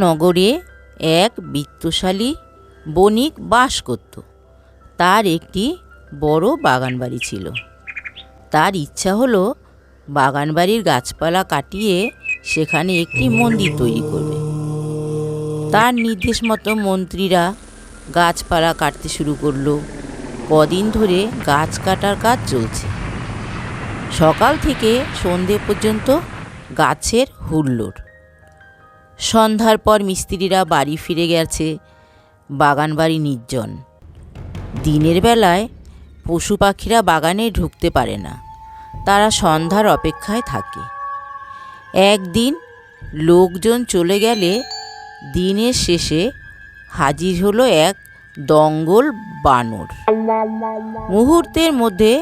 নগরে এক বিত্তশালী বণিক বাস করত। তার একটি বড় বাগানবাড়ি ছিল। তার ইচ্ছা হলো বাগানবাড়ির গাছপালা কাটিয়ে সেখানে একটি মন্দির তৈরি করবে। তার নির্দেশ মতো মন্ত্রীরা গাছপালা কাটতে শুরু করল। কদিন ধরে গাছ কাটার কাজ চলছে। সকাল থেকে সন্ধে পর্যন্ত গাছের হুল্লোড়। সন্ধ্যার পর মিস্ত্রিরা বাড়ি ফিরে গেছে। বাগান বাড়ি নির্জন। দিনের বেলায় পশু পাখিরা বাগানে ঢুকতে পারে না। তারা সন্ধ্যার অপেক্ষায় থাকে। একদিন লোকজন চলে গেলে দিনের শেষে হাজির হলো এক দঙ্গল বানর। মুহূর্তের মধ্যে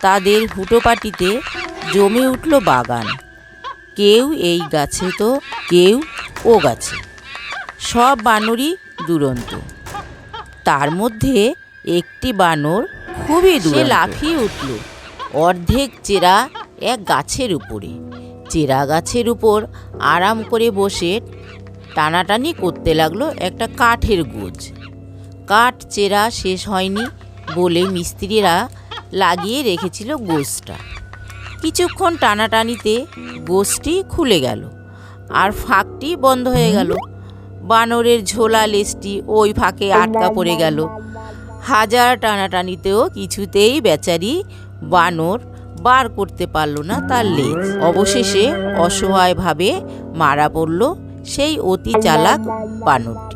তাদের হুটোপাটিতে জমে উঠল বাগান। কেউ এই গাছে তো, কেউ ও গাছে। সব বানরই দুরন্ত। তার মধ্যে একটি বানর খুবই দূরে লাফিয়ে উঠল। অর্ধেক চেরা এক গাছের উপরে। চেরা গাছের উপর আরাম করে বসে টানাটানি করতে লাগল একটা কাঠের গোজ। কাঠ চেরা শেষ হয়নি বলে মিস্ত্রিরা লাগিয়ে রেখেছিল গোজটা। কিছুক্ষণ টানাটানিতে গোষ্ঠী খুলে গেল। আর ফাঁকটি বন্ধ হয়ে গেল। বানরের ঝোলা লেজটি ওই ফাঁকে আটকা পড়ে গেল। হাজার টানাটানিতেও কিছুতেই বেচারি বানর বার করতে পারল না তার লেজ। অবশেষে অসহায়ভাবে মারা পড়ল সেই অতি চালাক বানরটি।